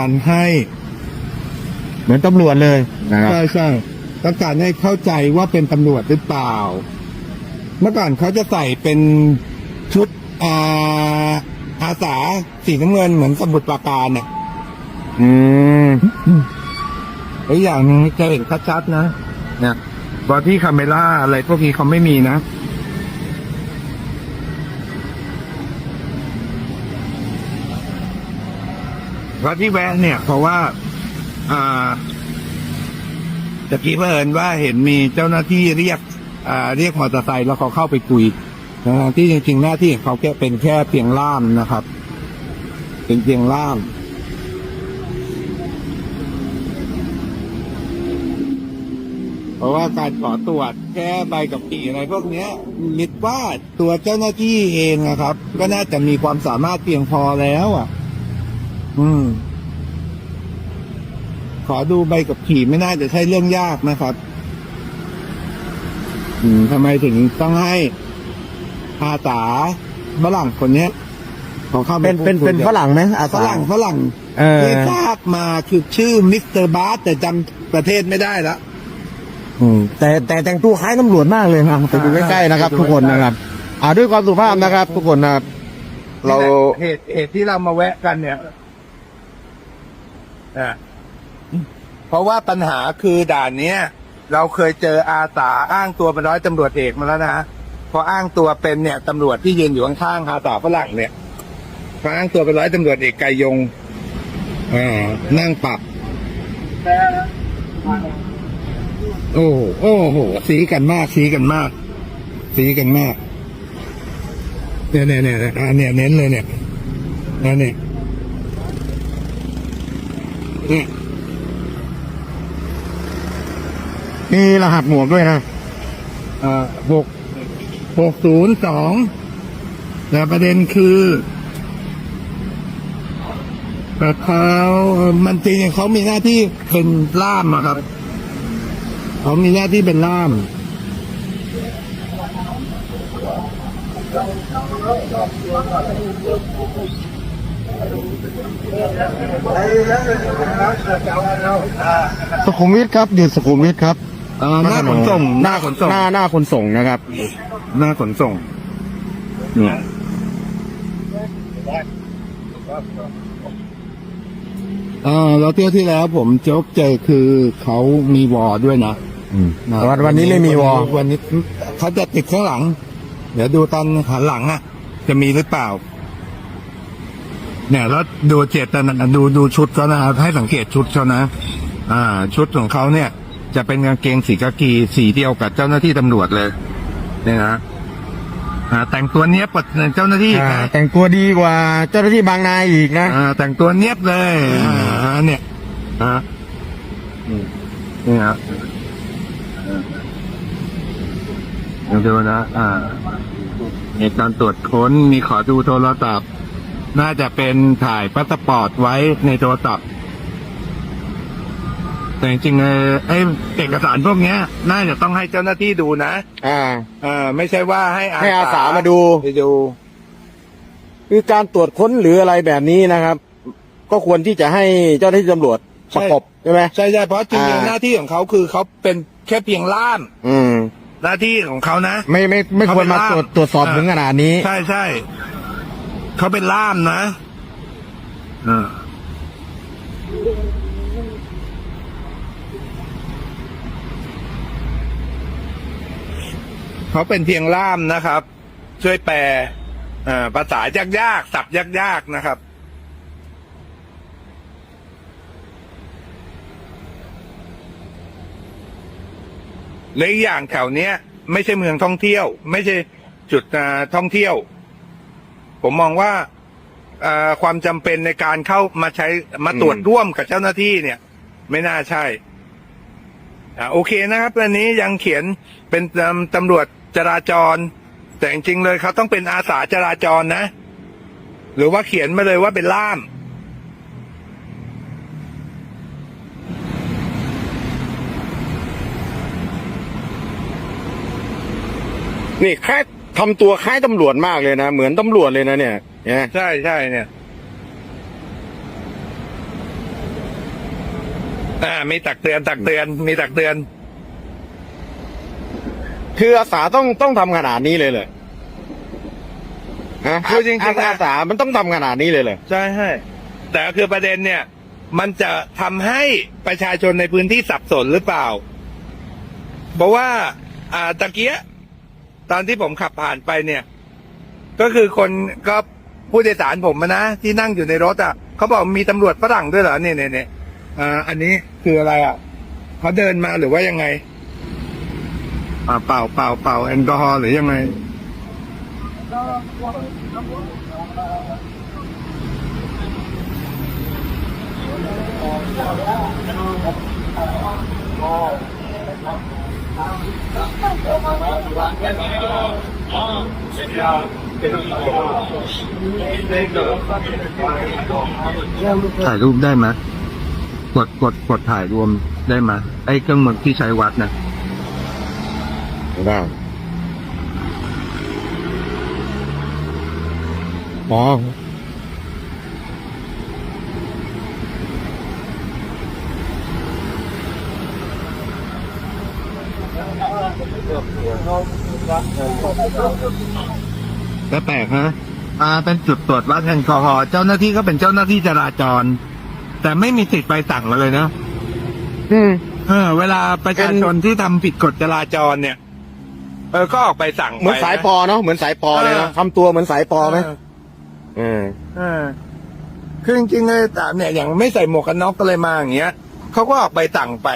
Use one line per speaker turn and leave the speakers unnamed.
การให้
เหมือนตำรวจเลยนะครับ
ใช่ใช่ต้องการให้เข้าใจว่าเป็นตำรวจหรือเปล่า เมื่อก่อนเขาจะใส่เป็นชุดอาอาสาสีน้ำเงินเหมือนสมุดปราการเนี่ย
อืม
อีกอย่างหนึงจะเห็นชัดๆนะเนี่ยบอดี้คาเมล่าอะไรพวกนี้เขาไม่มีนะ เพราะที่แวะเนี่ย เพราะว่า อ่าตะกี้เพิ่นว่าเห็นมีเจ้าหน้าที่เรียก อ่า เรียกมอเตอร์ไซค์แล้วเขาเข้าไปคุยนะฮะที่จริงๆหน้าที่ของเขาแค่เป็นแค่เพียงล่ามนะครับ เป็นเพียงล่ามเพราะว่าการขอตรวจแค่ใบกับขี่อะไรพวกเนี้ยมิดว่าตัวเจ้าหน้าที่เองนะครับ ก็น่าจะมีความสามารถเพียงพอแล้วอะ อืม ขอดูใบกับขี่ไม่น่าจะใช่เรื่องยากนะครับ อืมทำไมถึงต้องให้อาสาฝรั่งคนเนี้ยขอเข้าไป
เป็นเป็น
พูดคุย
เป็นฝรั่งไหมอา
ฝ
สา
รั่งฝรั่ง
เออ
ที่ทราบมาคือชื่อมิสเตอร์บาสแต่จำประเทศไม่ได้ละ
อืมแต่แต่แต่งตัวคล้ายตำรวจมากเลยครับไปดูใกล้ๆนะครับ
ไปดู
ทุกคน
ใกล้ๆ
นะครับ อ่าด้วยความสุภาพนะครับ ทุกคนนะครับเรา
เหตุเหตุที่เรามาแวะกันเนี่ย อะเพราะว่าปัญหาคือด่านเนี้ยเราเคยเจออาสาอ้างตัวเป็นร้อยตำรวจเอกมาแล้วนะพออ้างตัวเป็นเนี่ยตำรวจที่ยืนอยู่ข้างๆอาสาฝรั่งเนี่ยพออ้างตัวเป็นร้อยตำรวจเอกไกยงอ่านั่งปรับโอ้โอ้โหสีกันมากสีกันมาก สีกันมากเนี่ยเนี่ยเนี่ยอ่าเนี่ยเน้นเลยเนี่ยนั่นเนี่ย นี่
มีรหัสหมวกด้วยนะ
อ่าหกหกศูนย์สองแต่ประเด็นคือแต่เขามันจริงเขามีหน้าที่เป็นล่ามอะครับ เขามีหน้าที่เป็นล่าม
สุขุมวิทครับอยู่สุขุมวิทครับ
เอ่อหน้าขนส่ง หน้าขนส่ง
หน้าหน้าขนส่งนะครับ
หน้าขนส่ง เนี่ยเออแล้วเที่ยวที่แล้วผมโจ๊กเจอคือเขามีวอด้วยนะนะ
วันวันนี้ไม่มีวอ
วันนี้เขาจะติดข้างหลัง เดี๋ยวดูตอนหันหลังอะ จะมีหรือเปล่า เนี่ยแล้วดูเจตนาดูดูชุดเขานะให้สังเกตชุดเขานะ อ่า ชุดของเขาเนี่ย จะเป็นกางเกงสีกากีสีเดียวกับเจ้าหน้าที่ตำรวจเลย เนี่ยนะอ่าแต่งตัวเนี้ยบกว่าเจ้าหน้าที่
อ่า
นะ
แต่งตัวดีกว่าเจ้าหน้าที่บางนายอีกนะ
อ่าแต่งตัวเนี้ยบเลยอ่าเนี่ยอ่าอืมนี่ฮะเดี๋ยวดูนะ อ่าเหตุการณ์ตรวจค้นมีขอดูโทรศัพท์ น่าจะเป็นถ่ายพาสปอร์ตไว้ในโทรศัพท์แต่จริงๆเออไอ้เอกสารพวกเนี้ย น่าจะต้องให้เจ้าหน้าที่ดูนะ
อ่า
เออไม่ใช่ว่าให้
ให้อาสามาดู
ไปดู
คือการตรวจค้นหรืออะไรแบบนี้นะครับ ก็ควรที่จะให้เจ้าหน้าที่ตำรวจประกบใช่ไหม
ใช่ใช่เพราะจริง
อ่า
ๆหน้าที่ของเขาคือเขาเป็นแค่เพียงล่าม
อืม
หน้าที่ของเขานะ
ไม่ไม่ไม่ควรมา
เขาเป็นล่าม
ตรวจตรวจสอบ
อ่า
ถึงขนาดนี้
ใช่ใช่ เขาเป็นล่ามนะอ่าเขาเป็นเพียงล่ามนะครับ ช่วยแปลอ่าภาษายากๆศัพท์ยากๆนะครับและอีกอย่างแถวเนี้ย ไม่ใช่เมืองท่องเที่ยว ไม่ใช่จุดท่องเที่ยว ผมมองว่าอ่าความจำเป็นในการเข้ามาใช้มาตรวจ
อืม
ร่วมกับเจ้าหน้าที่เนี่ย ไม่น่าใช่อ่าโอเคนะครับอันนี้ยังเขียนเป็นตำตำรวจจราจร แต่จริงๆเลยเขาต้องเป็นอาสาจราจรนะ หรือว่าเขียนมาเลยว่าเป็นล่าม
นี่คล้าย ทำตัวคล้ายตำรวจมากเลยนะ เหมือนตำรวจเลยนะเนี่ยเนี่ย
ใช่ใช่เนี่ย อ่า มีตักเตือนตักเตือน มีตักเตือน
คืออาสาต้องต้องทำขนาดนี้เลยเลยฮะ
คือจริงๆ
อา
นะ
อาสามันต้องทำขนาดนี้เลยเลย
ใช่ใช่แต่คือประเด็นเนี่ย มันจะทำให้ประชาชนในพื้นที่สับสนหรือเปล่า เพราะว่า อ่าตะเกียะ ตอนที่ผมขับผ่านไปเนี่ย ก็คือคนก็ผู้โดยสารผมอะนะที่นั่งอยู่ในรถอะเขาบอกมีตำรวจฝรั่งด้วยเหรอเนี่ยเนี่ยเนี่ยอ่าอันนี้คืออะไรอะเขาเดินมาหรือว่ายังไงอ่าเปล่าเปล่าเปล่าแอลกอฮอล์หรือยังไง ถ่ายรูปได้ไหมกดกดกดถ่ายรวมได้ไหมไอ้เครื่องมือที่ใช้วัดนะ
ได้อ๋อ
ก็แปลกนะอ่าเป็นจุดตรวจวัดแอลกอฮอล์เจ้าหน้าที่ก็เป็นเจ้าหน้าที่จราจร แต่ไม่มีสิทธิ์ไปสั่งมาเลยนะ
อืม
เออ เวลาประชาชนที่ทำผิดกฎจราจรเนี่ย เออก็ออกไปสั่ง
เหมือน
ไปะ
สายปอเนาะเหมือนสายปอเลย
เอ
นะ
อ
ทำตัวเหมือนสายปอไหม
เออ
เออ
เออคือจริงๆเลยแต่เนี่ยอย่างไม่ใส่หมวกกันน็อกก็เลยมาอย่างเงี้ยเขาก็ออกไปสั่งไป